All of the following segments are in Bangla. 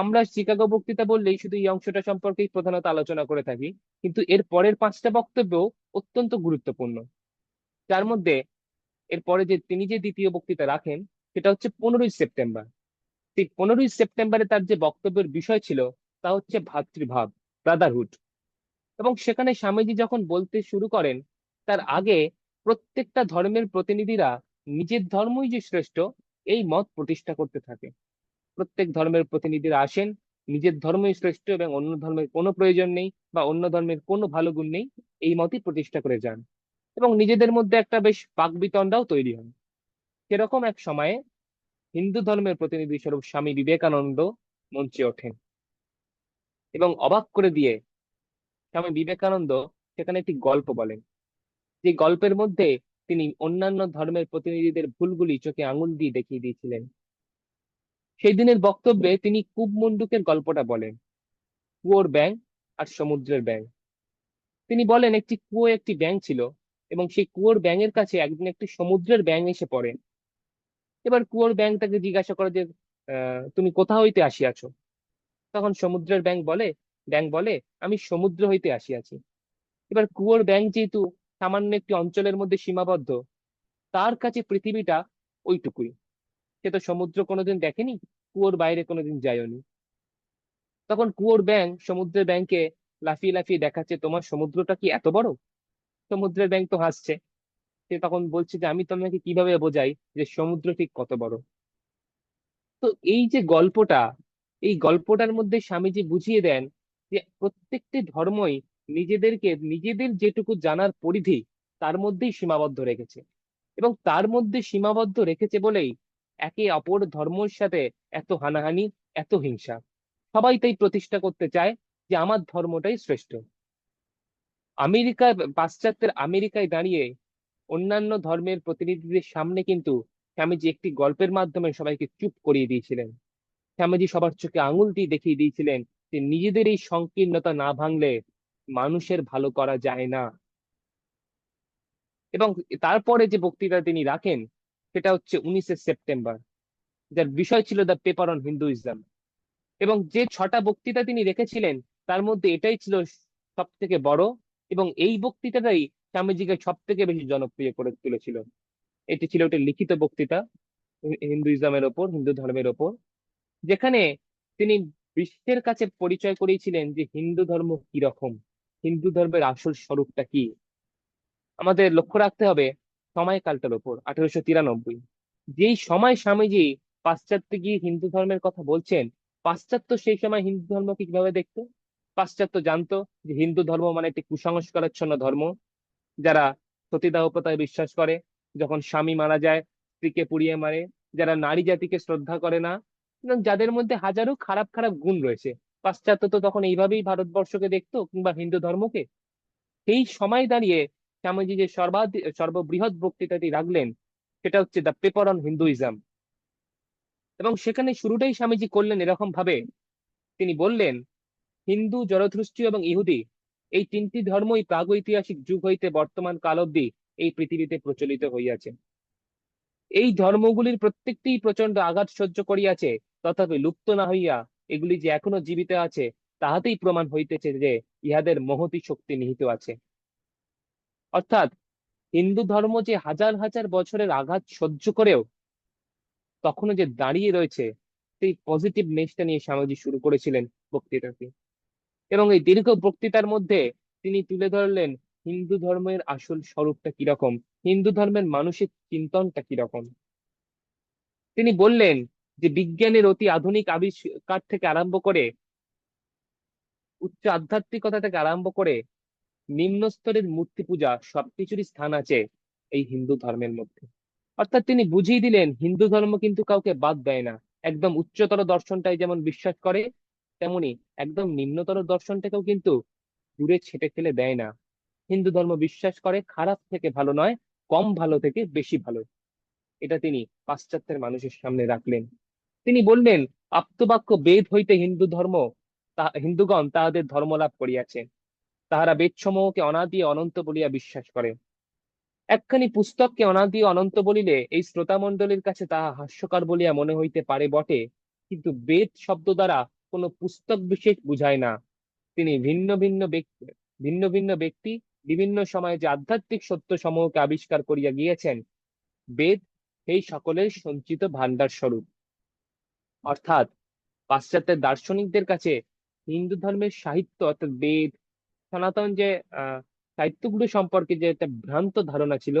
আমরা চিকাগো বক্তৃতা বললেই শুধু এই অংশটা সম্পর্কেই প্রধানত আলোচনা করে থাকি, কিন্তু এর পরের পাঁচটা বক্তব্য অত্যন্ত গুরুত্বপূর্ণ। যার মধ্যে এর পরে যে তিনি যে দ্বিতীয় বক্তৃতা রাখেন, সেটা হচ্ছে পনেরোই সেপ্টেম্বর। সেই পনেরোই সেপ্টেম্বরে তার যে বক্তব্যের বিষয় ছিল, তা হচ্ছে ভাতৃভাব ব্রাদারহুড এবং সেখানে স্বামীজি যখন বলতে শুরু করেন, তার আগে প্রত্যেকটা ধর্মের প্রতিনিধিরা নিজের ধর্মই যে শ্রেষ্ঠ, এই মত প্রতিষ্ঠা করতে থাকে। প্রত্যেক ধর্মের প্রতিনিধিরা আসেন, নিজের ধর্মই শ্রেষ্ঠ এবং অন্য ধর্মের কোনো প্রয়োজন নেই বা অন্য ধর্মের কোনো ভালো গুণ নেই, এই মতই প্রতিষ্ঠা করে যান। এবং নিজেদের মধ্যে একটা বেশ বাকবিতণ্ডাও তৈরি হয়। সেরকম এক সময়ে হিন্দু ধর্মের প্রতিনিধি স্বরূপ স্বামী বিবেকানন্দ মঞ্চে ওঠেন। এবং অবাক করে দিয়ে স্বামী বিবেকানন্দ সেখানে একটি গল্প বলেন। যে গল্পের মধ্যে তিনি অন্যান্য ধর্মের প্রতিনিধিদের ভুলগুলি চোখে আঙুল দিয়ে দেখিয়ে দিয়েছিলেন। সেই দিনের বক্তব্যে তিনি কুবমুন্ডুকের গল্পটা বলেন। কুয়োর ব্যাং আর সমুদ্রের ব্যাং তিনি বলেন, একটি কুয়ো একটি ব্যাং ছিল এবং সেই কুয়োর ব্যাঙের কাছে একদিন একটি সমুদ্রের ব্যাং এসে পড়ে। এবার কুয়োর ব্যাং তাকে জিজ্ঞাসা করে যে তুমি কোথা হইতে আসিয়াছ? তখন সমুদ্রের ব্যাং বলে ব্যাং বলে, আমি সমুদ্র হইতে আসিয়াছি। এবার কুয়োর ব্যাং যেহেতু সামান্য একটি অঞ্চলের মধ্যে সীমাবদ্ধ, তার কাছে পৃথিবীটা ওইটুকুই। সে তো সমুদ্র কোনোদিন দেখেনি, কুয়োর বাইরে কোনোদিন যায়নি। তখন কুয়োর ব্যাং সমুদ্রের ব্যাংকে লাফিয়ে লাফিয়ে দেখাচ্ছে, তোমার সমুদ্রটা কি এত বড়? সমুদ্রের ব্যাং তো হাসছে। সে তখন বলছে যে, আমি তোমাকে কীভাবে বোঝাই যে সমুদ্র ঠিক কত বড়? তো এই যে গল্পটা, এই গল্পটার মধ্যে স্বামীজি বুঝিয়ে দেন যে, প্রত্যেকটি ধর্মই নিজেদেরকে, নিজেদের যেটুকু জানার পরিধি তার মধ্যেই সীমাবদ্ধ রেখেছে। এবং তার মধ্যে সীমাবদ্ধ রেখেছে বলেই একে অপর ধর্মের সাথে এত হানাহানি, এত হিংসা। সবাই তাই প্রতিষ্ঠা করতে চায় যে আমার ধর্মটাই শ্রেষ্ঠ। আমেরিকা পাশ্চাত্যের আমেরিকায় দাঁড়িয়ে অন্যান্য ধর্মের প্রতিনিধিদের সামনে কিন্তু স্বামীজি একটি গল্পের মাধ্যমে সবাইকে চুপ করিয়ে দিয়েছিলেন। স্বামীজি সবার চোখে আঙুল দিয়ে দেখিয়ে দিয়েছিলেন যে নিজেদের এই সংকীর্ণতা না ভাঙলে মানুষের ভালো করা যায় না। এবং তারপরে যে বক্তৃতা তিনি রাখেন সেটা হচ্ছে উনিশে সেপ্টেম্বর, যার বিষয় ছিল দ্য পেপার অন হিন্দুইজম এবং যে ছটা বক্তৃতা তিনি রেখেছিলেন, তার মধ্যে এটাই ছিল সব থেকে বড়, এবং এই বক্তৃতাটাই স্বামীজিকে সব থেকে বেশি জনপ্রিয় করে তুলেছিল। এটি ছিল একটি লিখিত বক্তৃতা, হিন্দুইজমের ওপর, হিন্দু ধর্মের ওপর, যেখানে তিনি বিশ্বের কাছে পরিচয় করিয়েছিলেন যে হিন্দু ধর্ম কি রকম হিন্দু ধর্মের আসল স্বরূপটা কি। আমাদের লক্ষ্য রাখতে হবে সময়কালটার ওপর আঠারোশো তিরানব্বই। যেই সময় স্বামীজি পাশ্চাত্যে গিয়ে হিন্দু ধর্মের কথা বলছেন, পাশ্চাত্য সেই সময় হিন্দু ধর্মকে কীভাবে দেখতো? পাশ্চাত্য জানতো যে হিন্দু ধর্ম মানে একটি কুসংস্কারাচ্ছন্ন ধর্ম, যারা সতীদাহ বিশ্বাস করে। যখন স্বামী মারা যায়, স্ত্রীকে পুড়িয়ে মারে, যারা নারী জাতিকে শ্রদ্ধা করে না যাদের মধ্যে হাজারো খারাপ খারাপ গুণ রয়েছে। পাশ্চাত্য তো তখন এইভাবেই ভারতবর্ষকে দেখতো কিংবা হিন্দু ধর্মকে। সেই সময় দাঁড়িয়ে স্বামীজি যে সর্বাধিক সর্ববৃহৎ বক্তৃতাটি রাখলেন, সেটা হচ্ছে দ্য পেপার অন হিন্দুইজম এবং সেখানে শুরুটাই স্বামীজি করলেন এরকম ভাবে তিনি বললেন, হিন্দু জরথ্রুষ্টীয় এবং ইহুদি, এই তিনটি ধর্মই প্রাগৈতিহাসিক যুগ হইতে বর্তমান কাল অব্দি এই পৃথিবীতে প্রচলিত হইয়াছে। এই ধর্মগুলির প্রত্যেকটিই প্রচণ্ড আঘাত সহ্য করিয়াছে, তথাপি লুপ্ত না হইয়া এগুলি যে এখনও জীবিত আছে, তাহাতেই প্রমাণ হইতেছে যে ইহাদের মহতি শক্তি নিহিত আছে। অর্থাৎ হিন্দু ধর্ম যে হাজার হাজার বছরের আঘাত সহ্য করেও তখনও যে দাঁড়িয়ে রয়েছে, সেই পজিটিভ নেসটা নিয়ে স্বামীজি শুরু করেছিলেন বক্তৃতাটি। এবং এই দীর্ঘ বক্তৃতার মধ্যে তিনি তুলে ধরলেন হিন্দু ধর্মের আসল স্বরূপটা কীরকম, হিন্দু ধর্মের মানুষের চিন্তনটা কীরকম। তিনি বললেন যে বিজ্ঞানের অতি আধুনিক আবিষ্কার থেকে আরম্ভ করে, উচ্চ আধ্যাত্মিকতা থেকে আরম্ভ করে নিম্ন স্তরের মূর্তি পূজা সবকিছুরই স্থান আছে এই হিন্দু ধর্মের মধ্যে। অর্থাৎ তিনি বুঝিয়ে দিলেন, হিন্দু ধর্ম কিন্তু কাউকে বাদ দেয় না। একদম উচ্চতর দর্শনটাই যেমন বিশ্বাস করে, তেমনি একদম নিম্নতর দর্শনটাকেও কিন্তু দূরে ছেটে ফেলে দেয় না। হিন্দু ধর্ম বিশ্বাস করে খারাপ থেকে ভালো নয়, কম ভালো থেকে বেশি ভালো। এটা তিনি পাশ্চাত্যের মানুষের সামনে রাখলেন। তিনি বললেন, আপ্তবাক্য বেদ হইতে হিন্দু ধর্ম হিন্দুগণ তাহাদের ধর্ম লাভ করিয়াছে তাহারা বেদসমূহকে অনাদি অনন্ত বলিয়া বিশ্বাস করে। একখানি পুস্তককে অনাদি অনন্ত বলিলে এই শ্রোতামণ্ডলীর কাছে তাহা হাস্যকর বলিয়া মনে হইতে পারে বটে, কিন্তু বেদ শব্দ দ্বারা কোনো পুস্তক বিশেষ বুঝায় না। তিনি ভিন্ন ভিন্ন ব্যক্তি, ভিন্ন ভিন্ন ব্যক্তি, বিভিন্ন সময়ে যে আধ্যাত্মিক সত্য সমূহকে আবিষ্কার করিয়া গিয়েছেন, বেদ এই সকলের সঞ্চিত ভান্ডার স্বরূপ। অর্থাৎ পাশ্চাত্যের দার্শনিকদের কাছে হিন্দু ধর্মের সাহিত্য অর্থাৎ বেদ সনাতন যে সাহিত্যগুলো সম্পর্কে যে একটা ভ্রান্ত ধারণা ছিল,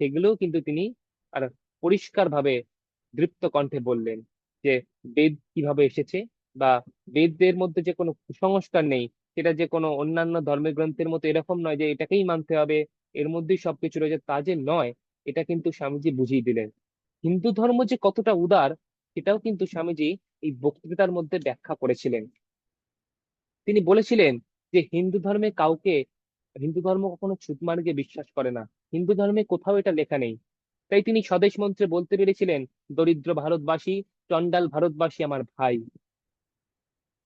সেগুলোও কিন্তু তিনি আর পরিষ্কার ভাবে দৃপ্ত কণ্ঠে বললেন যে, বেদ কীভাবে এসেছে বা বেদদের মধ্যে যে কোনো কুসংস্কার নেই, সেটা যে কোনো অন্যান্য ধর্মের গ্রন্থের মতো এরকম নয় যে এটাকেই মানতে হবে, এর মধ্যেই সবকিছু রয়েছে তা যে নয়, এটা কিন্তু স্বামীজি বুঝিয়ে দিলেন। হিন্দু ধর্ম যে কতটা উদার, সেটাও কিন্তু স্বামীজি এই বক্তৃতার মধ্যে ব্যাখ্যা করেছিলেন। তিনি বলেছিলেন যে হিন্দু ধর্মে কাউকে, হিন্দু ধর্ম কখনো ছুতমার্গে বিশ্বাস করে না। হিন্দু ধর্মে কোথাও এটা লেখা নেই। তাই তিনি স্বদেশ মন্ত্রে বলতে পেরেছিলেন, দরিদ্র ভারতবাসী চন্ডাল ভারতবাসী আমার ভাই।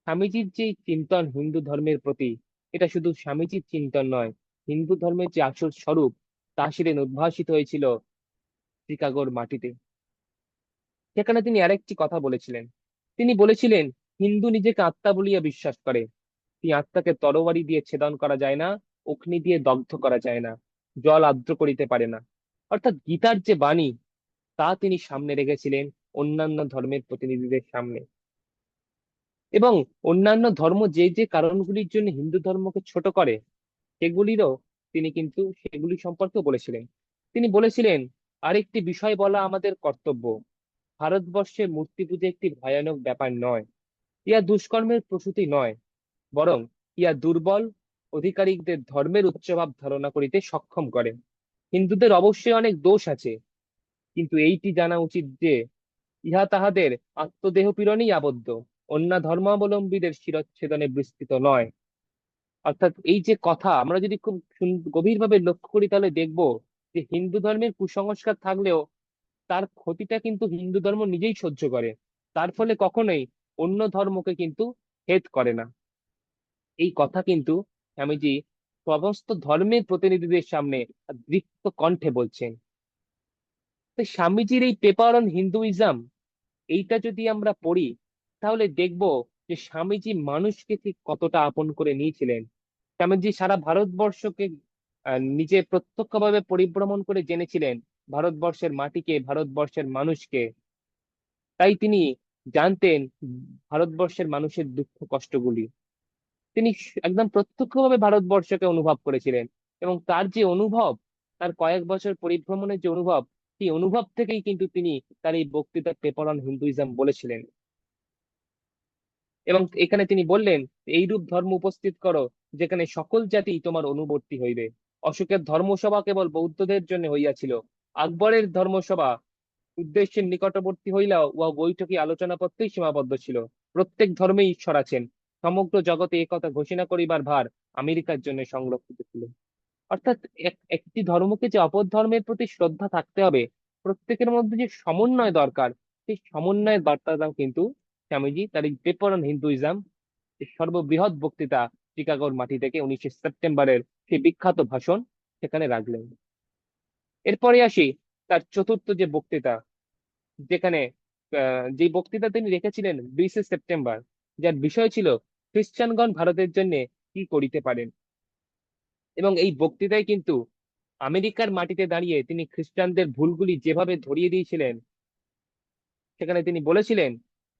স্বামীজির যে চিন্তন হিন্দু ধর্মের প্রতি, এটা শুধু স্বামীজির চিন্তন নয়, হিন্দু ধর্মের যে আসল স্বরূপ, তা সেদিন উদ্ভাসিত হয়েছিল চিকাগোর মাটিতে। সেখানে তিনি আরেকটি কথা বলেছিলেন। তিনি বলেছিলেন, হিন্দু নিজেকে আত্মা বলিয়া বিশ্বাস করে। এই আত্মাকে তরবারি দিয়ে ছেদন করা যায় না, অগ্নি দিয়ে দগ্ধ করা যায় না, জল আর্দ্র করিতে পারে না। অর্থাৎ গীতার যে বাণী, তা তিনি সামনে রেখেছিলেন অন্যান্য ধর্মের প্রতিনিধিদের সামনে। এবং অন্যান্য ধর্ম যে যে কারণগুলির জন্য হিন্দু ধর্মকে ছোট করে, সেগুলিরও তিনি কিন্তু সেগুলি সম্পর্কে বলেছিলেন। তিনি বলেছিলেন, আরেকটি বিষয় বলা আমাদের কর্তব্য। ভারতবর্ষে মূর্তি পুজো একটি ভয়ানক ব্যাপার নয়। ইয়া দুষ্কর্মের প্রসূতি নয়। বরং ইয়া দুর্বল অধিকারিকদের ধর্মের উচ্চভাব ধারণা করিতে সক্ষম করে। হিন্দুদের অবশ্যই অনেক দোষ আছে, কিন্তু এইটি জানা উচিত যে ইহা তাহাদের আত্মদেহ পীড়নেই আবদ্ধ, অন্য ধর্মাবলম্বীদের শিরচ্ছেদনে বিস্তৃত নয়। অর্থাৎ এই যে কথা, আমরা যদি খুব গভীরভাবে লক্ষ্য করি তাহলে দেখব যে হিন্দু ধর্মের কুসংস্কার থাকলেও তার ক্ষতিটা কিন্তু হিন্দু ধর্ম নিজেই সহ্য করে। তার ফলে কখনোই অন্য ধর্মকে কিন্তু হেদ করে না। এই কথা কিন্তু স্বামীজি সমস্ত ধর্মের প্রতিনিধিদের সামনে দৃপ্ত কণ্ঠে বলছেন। স্বামীজির এই পেপার অন হিন্দুইজম এইটা যদি আমরা পড়ি, তাহলে দেখব যে স্বামীজি মানুষকে ঠিক কতটা আপন করে নিয়েছিলেন। স্বামীজি সারা ভারতবর্ষকে নিজে প্রত্যক্ষভাবে পরিভ্রমণ করে জেনেছিলেন ভারতবর্ষের মাটিকে, ভারতবর্ষের মানুষকে। তাই তিনি জানতেন ভারতবর্ষের মানুষের দুঃখ কষ্টগুলি। তিনি একদম প্রত্যক্ষভাবে ভারতবর্ষকে অনুভব করেছিলেন এবং তার যে অনুভব, তার কয়েক বছর পরিভ্রমণের যে অনুভব, সেই অনুভব থেকেই কিন্তু তিনি তার এই বক্তৃতা পেপার অন হিন্দুইজম বলেছিলেন। এবং এখানে তিনি বললেন, এইরূপ ধর্ম উপস্থিত করো, যেখানে সকল জাতি তোমার অনুবর্তী হইবে। অশোকের ধর্মসভা কেবল বৌদ্ধদের জন্য হইয়াছিল। আকবরের ধর্মসভা উদ্দেশ্যের নিকটবর্তী হইলেও উহা বৈঠকি আলোচনাপত্রেই সীমাবদ্ধ ছিল। প্রত্যেক ধর্মে ঈশ্বর আছেন। সমগ্র জগতে একথা ঘোষণা করিবার ভার আমেরিকার জন্য সংরক্ষিত ছিল। অর্থাৎ একটি ধর্মকে যে অপর ধর্মের প্রতি শ্রদ্ধা থাকতে হবে, প্রত্যেকের মধ্যে যে সমন্বয় দরকার, সেই সমন্বয়ের বার্তাটাও কিন্তু স্বামীজি তার এই পেপার অন হিন্দুইজম সর্ববৃহৎ বক্তৃতা চিকাগোর মাটি থেকে উনিশে সেপ্টেম্বরের সেই বিখ্যাত ভাষণ সেখানে রাখলেন। এরপরে আসি তার চতুর্থ যে বক্তৃতা, যেখানে যে বক্তৃতা তিনি রেখেছিলেন বিশে সেপ্টেম্বর, যার বিষয় ছিল খ্রিস্টানগণ ভারতের জন্য কি করিতে পারেন? এবং এই বক্তৃতায় কিন্তু আমেরিকার মাটিতে দাঁড়িয়ে তিনি খ্রিস্টানদের ভুলগুলি যেভাবে ধরিয়ে দিয়েছিলেন, সেখানে তিনি বলেছিলেন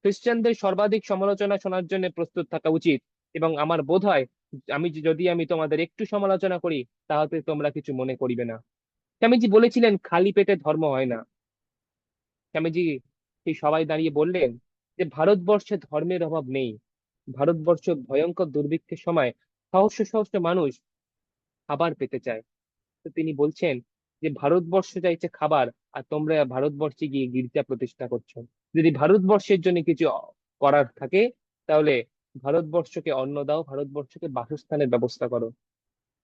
খ্রিস্টানদের সর্বাধিক সমালোচনা শোনার জন্য প্রস্তুত থাকা উচিত এবং আমার বোধ হয় আমি যদি আমি তোমাদের একটু সমালোচনা করি তাহলে তোমরা কিছু মনে করিবে না। স্বামীজি বলেছিলেন, খালি পেটে ধর্ম হয় না। স্বামীজি সবাই দাঁড়িয়ে বললেন, যে ভারতবর্ষে ধর্মের অভাব নেই ভারতবর্ষ ভয়ঙ্কর দুর্ভিক্ষের সময় সহস্র সহস্র মানুষ খাবার পেতে চায়। তো তিনি বলছেন যে, ভারতবর্ষ চাইছে খাবার, আর তোমরা ভারতবর্ষে গিয়ে গির্জা প্রতিষ্ঠা করছ। যদি ভারতবর্ষের জন্য কিছু করার থাকে, তাহলে ভারতবর্ষকে অন্ন দাও, ভারতবর্ষকে বাসস্থানের ব্যবস্থা করো।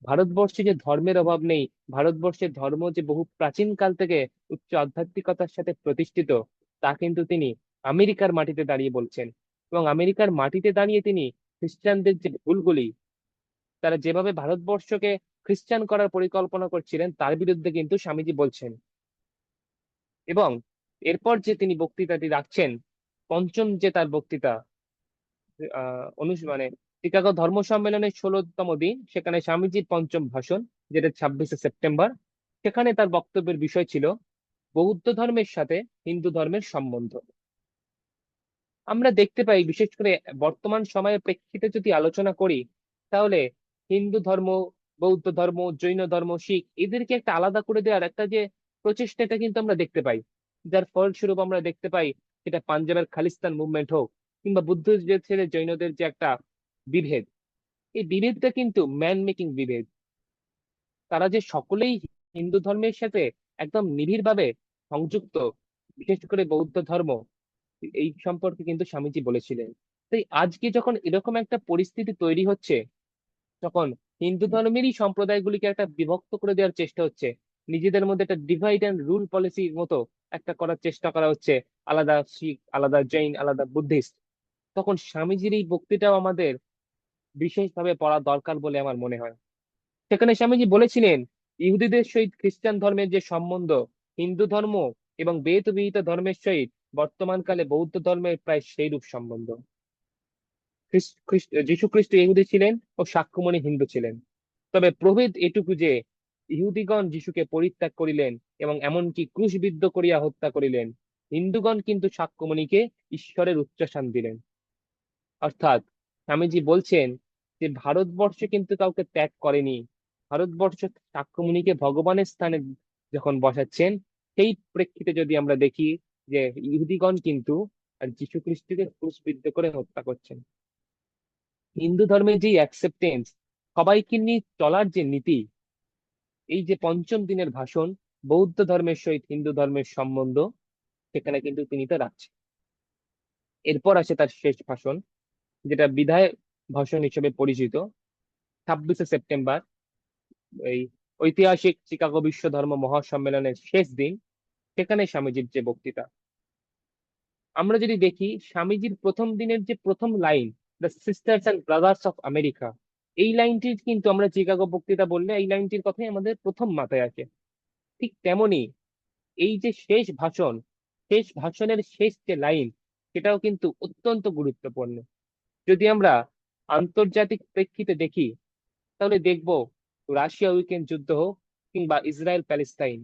ভারতবর্ষে যে ধর্মের অভাব নেই, ভারতবর্ষের ধর্ম যে বহু প্রাচীন কাল থেকে উচ্চ আধ্যাত্মিকতার সাথে প্রতিষ্ঠিত, তা কিন্তু তিনি আমেরিকার মাটিতে দাঁড়িয়ে বলছেন। এবং আমেরিকার মাটিতে দাঁড়িয়ে তিনি খ্রিস্টানদের যে ভুলগুলি, তারা যেভাবে ভারতবর্ষকে খ্রিস্টান করার পরিকল্পনা করছিলেন, তার বিরুদ্ধে কিন্তু স্বামীজি বলছেন। এবং এরপর যে তিনি বক্তৃতাটি রাখছেন, পঞ্চম যে তার বক্তৃতা মানে চিকাগো ধর্ম সম্মেলনের ষোলতম দিন, সেখানে স্বামীজির পঞ্চম ভাষণ, যেটা ছাব্বিশে সেপ্টেম্বর। সেখানে তার বক্তব্যের বিষয় ছিল, বৌদ্ধ ধর্মের সাথে হিন্দু ধর্মের সম্বন্ধ। আমরা দেখতে পাই, বিশেষ করে বর্তমান সময়ের প্রেক্ষিতে যদি আলোচনা করি, তাহলে হিন্দু ধর্ম, বৌদ্ধ ধর্ম, জৈন ধর্ম, শিখ, এদেরকে একটা আলাদা করে দেওয়ার একটা যে প্রচেষ্টা, এটা কিন্তু আমরা দেখতে পাই। যার ফলস্বরূপ আমরা দেখতে পাই, সেটা পাঞ্জাবের খালিস্তান মুভমেন্ট হোক কিংবা বুদ্ধদের ছেড়ে জৈনদের যে একটা বিভেদ, এই বিভেদটা কিন্তু ম্যান মেকিং বিভেদ। তারা যে সকলেই হিন্দু ধর্মের সাথে একদম নিবিড়ভাবে সংযুক্ত, বিশেষ করে বৌদ্ধ ধর্ম এই সম্পর্কে কিন্তু স্বামীজি বলেছিলেন। তাই আজকে যখন এরকম একটা পরিস্থিতি তৈরি হচ্ছে, তখন হিন্দু ধর্মেরই সম্প্রদায়গুলিকে একটা বিভক্ত করে দেওয়ার চেষ্টা হচ্ছে। নিজেদের মধ্যে একটা ডিভাইড অ্যান্ড রুল পলিসির মতো একটা করার চেষ্টা করা হচ্ছে, আলাদা শিখ, আলাদা জৈন, আলাদা বুদ্ধিস্ট। তখন স্বামীজির এই বক্তৃতাও আমাদের বিশেষভাবে পড়া দরকার বলে আমার মনে হয়। সেখানে স্বামীজি বলেছিলেন, ইহুদিদের সহিত খ্রিস্টান ধর্মের যে সম্বন্ধ, হিন্দু ধর্ম এবং বেদ বিহিত ধর্মের সহিত বর্তমানকালে বৌদ্ধ ধর্মের প্রায় সেইরূপ সম্বন্ধ। যীশু খ্রিস্ট ইহুদি ছিলেন ও সাক্ষ্যমণি হিন্দু ছিলেন। তবে প্রভেদ এটুকু যে ইহুদিগণ যিশুকে পরিত্যাগ করিলেন এবং এমনকি ক্রুশবিদ্ধ করিয়া হত্যা করিলেন, হিন্দুগণ কিন্তু সাক্ষ্যমণিকে ঈশ্বরের উচ্চাসান দিলেন। অর্থাৎ স্বামীজি বলছেন যে, ভারতবর্ষ কিন্তু কাউকে ত্যাগ করেনি। ভারতবর্ষ সাক্ষ্যমণিকে ভগবানের স্থানে যখন বসাচ্ছেন, সেই প্রেক্ষিতে যদি আমরা দেখি যে ইহুদিগণ কিন্তু যীশু খ্রিস্টকে ক্রুশবিদ্ধ করে হত্যা করছেন। হিন্দু ধর্মের যে অ্যাকসেপ্টেন্স সবাইকে নিয়ে চলার যে নীতি, এই যে পঞ্চম দিনের ভাষণ, বৌদ্ধ ধর্মের সহিত হিন্দু ধর্মের সম্বন্ধ, সেখানে কিন্তু তিনি তা রাখছেন। এরপর আসে তার শেষ ভাষণ, যেটা বিধায় ভাষণ হিসেবে পরিচিত, ছাব্বিশে সেপ্টেম্বর, এই ঐতিহাসিক চিকাগো বিশ্ব ধর্ম মহাসম্মেলনের শেষ দিন। সেখানে স্বামীজির যে বক্তৃতা। আমরা যদি দেখি, স্বামীজির প্রথম দিনের যে প্রথম line the sisters and brothers of America এই লাইনটির কিন্তু আমরা চিকাগো বক্তৃতা বললে এই লাইনটির কথাই আমাদের প্রথম মাথায় আসে। ঠিক তেমনি এই যে শেষ ভাষণ, শেষ ভাষণের শেষ যে লাইন, সেটাও কিন্তু অত্যন্ত গুরুত্বপূর্ণ। যদি আমরা আন্তর্জাতিক প্রেক্ষিতে দেখি, তাহলে দেখব রাশিয়া ইউক্রেন যুদ্ধ হোক কিংবা ইসরায়েল প্যালেস্তাইন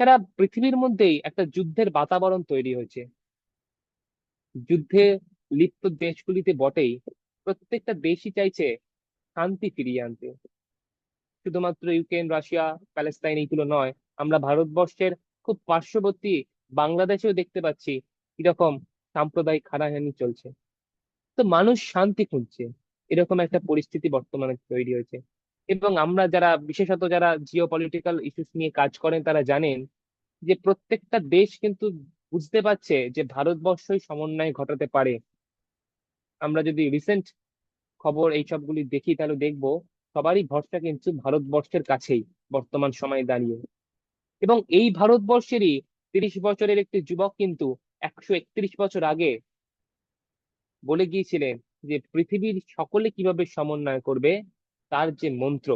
সারা পৃথিবীর মধ্যেই একটা যুদ্ধের বাতাবরণ তৈরি হয়েছে। যুদ্ধে লিপ্ত দেশগুলিতে বটেই প্রত্যেকটা দেশই চাইছে শান্তি ফিরিয়ে আনতে। শুধুমাত্র ইউক্রেন, রাশিয়া, প্যালেস্তাইন এইগুলো নয়, আমরা ভারতবর্ষের খুব পার্শ্ববর্তী বাংলাদেশেও দেখতে পাচ্ছি এরকম সাম্প্রদায়িক হানাহানি চলছে। তো মানুষ শান্তি খুঁজছে। এরকম একটা পরিস্থিতি বর্তমানে তৈরি হয়েছে। এবং আমরা যারা, বিশেষত যারা জিও পলিটিক্যাল ইস্যুস নিয়ে কাজ করেন, তারা জানেন যে প্রত্যেকটা দেশ কিন্তু বুঝতে পারছে যে ভারতবর্ষই সমন্বয় ঘটাতে পারে। আমরা যদি রিসেন্ট খবর এই সবগুলি দেখি, তাহলে দেখব সবারই ভরসা কিন্তু ভারতবর্ষের কাছেই বর্তমান সময়ে দাঁড়িয়ে। এবং এই ভারতবর্ষেরই তিরিশ বছরের একটি যুবক কিন্তু একশো একত্রিশ বছর আগে বলে গিয়েছিলেন যে পৃথিবীর সকলে কীভাবে সমন্বয় করবে তার যে মন্ত্র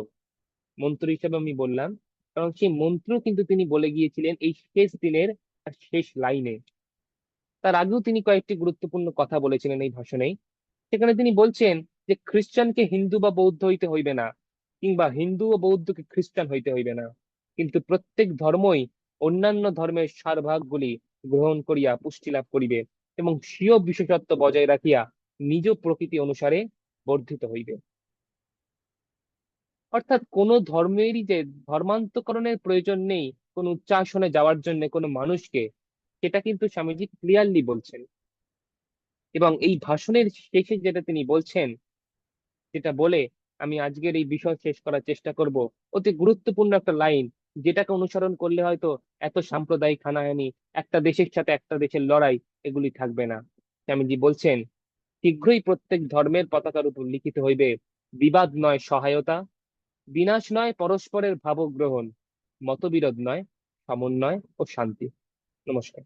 মন্ত্র হিসেবে আমি বললাম, কারণ সেই মন্ত্র কিন্তু তিনি বলে গিয়েছিলেন এই শেষ দিনের শেষ লাইনে। তার আগেও তিনি কয়েকটি গুরুত্বপূর্ণ কথা বলেছিলেন এই ভাষণেই। সেখানে তিনি বলছেন যে, খ্রিস্টানকে হিন্দু বা বৌদ্ধ হইতে হইবে না, কিংবা হিন্দু ও বৌদ্ধকে খ্রিস্টান হইতে হইবে না। কিন্তু প্রত্যেক ধর্মই অন্যান্য ধর্মের সারভাগগুলি গ্রহণ করিয়া পুষ্টি লাভ করিবে এবং স্বীয় বিশেষত্ব বজায় রাখিয়া নিজ প্রকৃতি অনুসারে বর্ধিত হইবে। অর্থাৎ কোন ধর্মেরই যে ধর্মান্তকরণের প্রয়োজন নেই, কোন উচ্চাসনে যাওয়ার জন্য কোনো মানুষকে, সেটা কিন্তু স্বামীজি ক্লিয়ারলি বলছেন। এবং এই ভাষণের শেষে যেটা তিনি বলছেন, যেটা বলে, আমি আজকের এই বিষয় শেষ করার চেষ্টা করব। অতি গুরুত্বপূর্ণ একটা লাইন, যেটাকে অনুসরণ করলে হয়তো এত সাম্প্রদায়িক হানাহানি, একটা দেশের সাথে একটা দেশের লড়াই, এগুলি থাকবে না। স্বামীজি বলছেন, শীঘ্রই প্রত্যেক ধর্মের পতাকার উপর লিখিত হইবে, বিবাদ নয় সহায়তা বিনাশ নয় পরস্পরের ভাবগ্রহণ। মতবিরোধ নয় সমন্বয় ও শান্তি। নমস্কার।